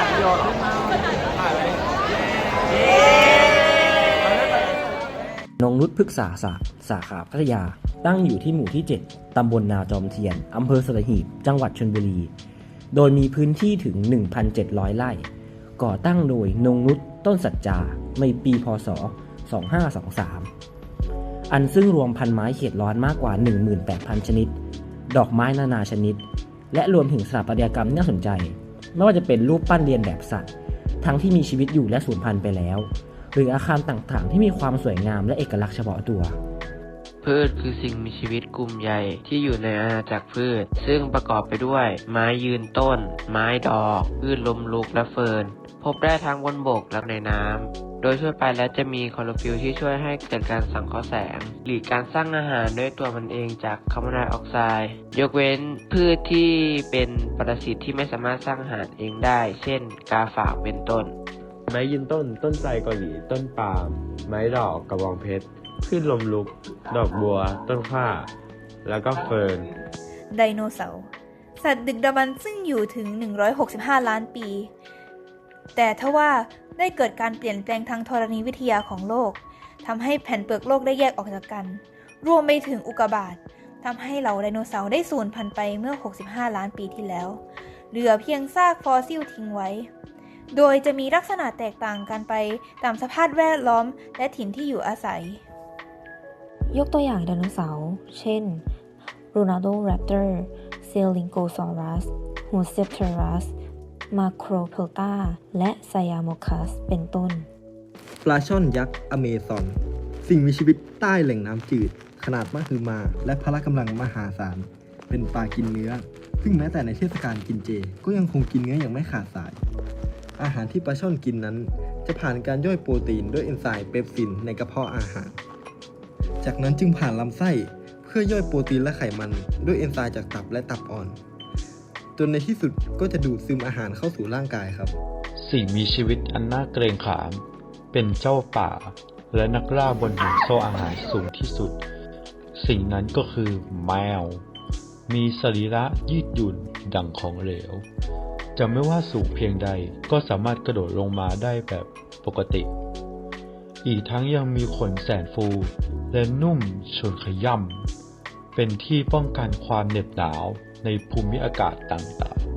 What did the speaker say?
ายหยอดนงนุชพฤกษาศาสตร์สาขาพัทยา ตั้งอยู่ที่หมู่ที่ 7 ตำบลนาจอมเทียน อำเภอสระหีบ จังหวัดชลบุรี โดยมีพื้นที่ถึง 1,700 ไร่ ก่อตั้งโดยนงนุชต้นสัจจา ในปีพศ 2523 อันซึ่งรวมพันไม้เขตร้อนมากกว่า 18,000 ชนิด ดอกไม้นานาชนิด และรวมถึงสถาปัตยกรรมน่าสนใจ ไม่ว่าจะเป็นรูปปั้นเรียนแบบสัตว์ ทั้งที่มีชีวิตอยู่และสูญพันธุ์ไปแล้ว หรืออาคารต่างๆ ที่มีความสวยงามและเอกลักษณ์เฉพาะตัวพืชคือสิ่งมีชีวิตกลุ่มใหญ่ที่อยู่ในอาณาจักรพืช ซึ่งประกอบไปด้วย ไม้ยืนต้น ไม้ดอก พืชลมลุกและเฟิร์น พบได้ทั้งบนบกและในน้ำ โดยทั่วไปแล้วจะมีคลอโรฟิลที่ช่วยให้เกิดการสังเคราะห์แสง หรือการสร้างอาหารด้วยตัวมันเองจากคาร์บอนไดออกไซด์ยกเว้นพืชที่เป็นปรสิตที่ไม่สามารถสร้างอาหารเองได้ เช่น กาฝากเป็นต้น ไม้ยืนต้น ต้นไทรเกาหลี ต้นปาล์ม ไม้ดอกกระบองเพชรพืชลมลุก ดอกบัว ต้นข้าแล้วก็เฟิร์น ไดโนเสาร์ สัตว์ดึกดำบรรพ์ซึ่งอยู่ถึง 165 ล้านปี แต่ทว่า ได้เกิดการเปลี่ยนแปลงทางธรณีวิทยาของโลกทำให้แผ่นเปลือกโลกได้แยกออกจากกัน รวมไปถึงอุกกาบาตทำให้เหล่าไดโนเสาร์ได้สูญพันธุ์ไปเมื่อ 65 ล้านปีที่แล้ว เหลือเพียงซากฟอสซิลทิ้งไว้ โดยจะมีลักษณะแตกต่างกันไปตามสภาพแวดล้อมและถิ่นที่อยู่อาศัย ยกตัวอย่างไดโนเสาร์ เช่น r o n a l d o raptor c e l i n g o s a u r u s h u s e p t e r u s Macropelta และ Siamochus เป็นต้น ปลาช่อนยักษ์อเมซอน สิ่งมีชีวิตใต้แหล่งน้ำจืด ขนาดมหึมา และพละกำลังมหาศาล เป็นปลากินเนื้อ ซึ่งแม้แต่ในเทศกาลกินเจ ก็ยังคงกินเนื้ออย่างไม่ขาดสาย อาหารที่ปลาช่อนกินนั้น จะผ่านการย่อยโปรตีนด้วยเอนไซม์เปปซินในกระเพาะอาหาร จากนั้นจึงผ่านลำไส้เพื่อย่อยโปรตีนและไขมันด้วยเอนไซม์จากตับและตับอ่อน จนในที่สุดก็จะดูดซึมอาหารเข้าสู่ร่างกายครับ สิ่งมีชีวิตอันน่าเกรงขาม เป็นเจ้าป่า และนักล่าบนห่วงโซ่อาหารสูงที่สุด สิ่งนั้นก็คือแมว มีสรีระยืดหยุ่นดังของเหลว จะไม่ว่าสูงเพียงใดก็สามารถกระโดดลงมาได้แบบปกติ อีกทั้งยังมีขนแสนฟู และนุ่มชนขย่ำเป็นที่ป้องกันความเหน็บหนาว ในภูมิอากาศต่างๆ